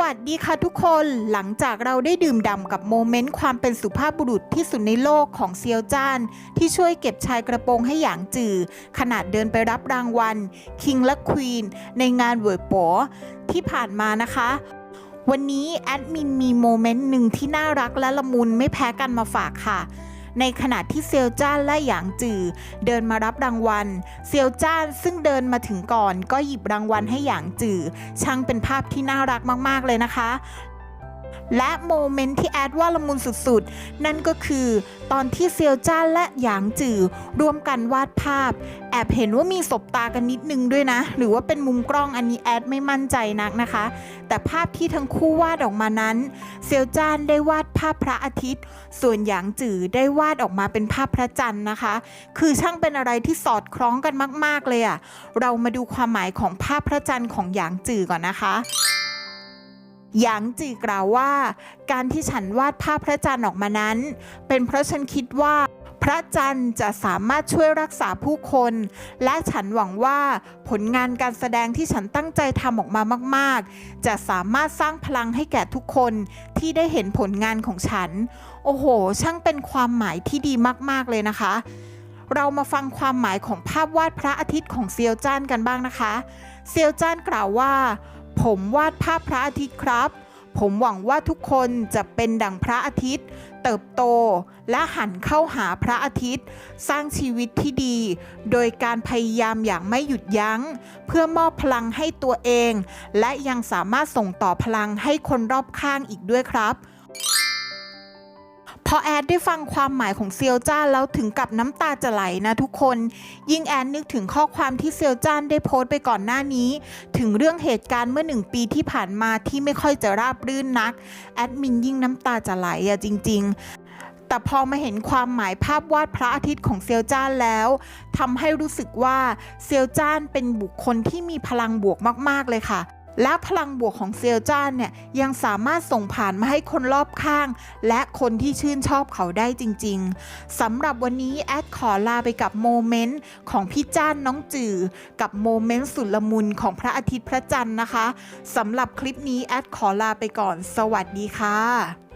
สวัสดีค่ะทุกคนหลังจากเราได้ดื่มด่ำกับโมเมนต์ความเป็นสุภาพบุรุษที่สุดในโลกของเซียวจ้าน ที่ช่วยเก็บชายกระโปรงให้หยางจือ ขนาดเดินไปรับรางวัล King และ Queen ในงานเวิร์โปที่ผ่านมานะคะ วันนี้แอดมินมีโมเมนต์หนึ่งที่น่ารักและละมุนไม่แพ้กันมาฝากค่ะ ในขณะที่เซียวจ้านและหยางจือ เดินมารับรางวัล เซียวจ้านซึ่งเดินมาถึงก่อน ก็หยิบรางวัลให้หยางจือ ช่างเป็นภาพที่น่ารักมากๆเลยนะคะ และโมเมนต์ที่แอดว่าละมุนสุดๆ นั่นก็คือตอนที่เซียวจ้านและหยางจือร่วมกันวาดภาพ แอบเห็นว่ามีสบตากันนิดนึงด้วยนะ หรือว่าเป็นมุมกล้องอันนี้แอดไม่มั่นใจนักนะคะ แต่ภาพที่ทั้งคู่วาดออกมานั้น เซียวจ้านได้วาดภาพพระอาทิตย์ ส่วนหยางจือได้วาดออกมาเป็นภาพพระจันทร์นะคะ คือช่างเป็นอะไรที่สอดคล้องกันมาก ๆเลยอะเรามาดูความหมายของภาพพระจันทร์ของหยางจือก่อนนะคะ หยางจือกล่าวว่า การที่ฉันวาดภาพพระจันทร์ออกมานั้น เป็นเพราะฉันคิดว่าพระจันทร์จะสามารถช่วยรักษาผู้คน และฉันหวังว่าผลงานการแสดงที่ฉันตั้งใจทำออกมามาก ๆ จะสามารถสร้างพลังให้แก่ทุกคนที่ได้เห็นผลงานของฉัน โอ้โห ช่างเป็นความหมายที่ดีมาก ๆ เลยนะคะ เรามาฟังความหมายของภาพวาดพระอาทิตย์ของเซียวจ้านกันบ้างนะคะ เซียวจ้านกล่าวว่า ผมวาดภาพพระอาทิตย์ครับ ผมหวังว่าทุกคนจะเป็นดังพระอาทิตย์ เติบโตและหันเข้าหาพระอาทิตย์ สร้างชีวิตที่ดี โดยการพยายามอย่างไม่หยุดยัง้ง เพื่อมอบพลังให้ตัวเอง และยังสามารถส่งต่อพลังให้คนรอบข้างอีกด้วยครับ พอแอดได้ฟังความหมายของเซียวจ้านแล้วถึงกับน้ำตาจะไหลนะทุกคน ยิ่งแอดนึกถึงข้อความที่เซียวจ้านได้โพสต์ไปก่อนหน้านี้ ถึงเรื่องเหตุการณ์เมื่อหนึ่งปีที่ผ่านมาที่ไม่ค่อยจะราบรื่นนัก แอดมินยิ่งน้ำตาจะไหลอะจริง ๆแต่พอมาเห็นความหมายภาพวาดพระอาทิตย์ของเซียวจ้านแล้วทำให้รู้สึกว่าเซียวจ้านเป็นบุคคลที่มีพลังบวกมาก ๆ เลยค่ะ และพลังบวกของเซียวจ้านเนี่ยยังสามารถส่งผ่านมาให้คนรอบข้าง และคนที่ชื่นชอบเขาได้จริง ๆสำหรับวันนี้แอดขอลาไปกับโมเมนต์ของพี่จ้านน้องจือ กับโมเมนต์สุดละมุนของพระอาทิตย์พระจันทร์นะคะสำหรับคลิปนี้แอดขอลาไปก่อน สวัสดีค่ะ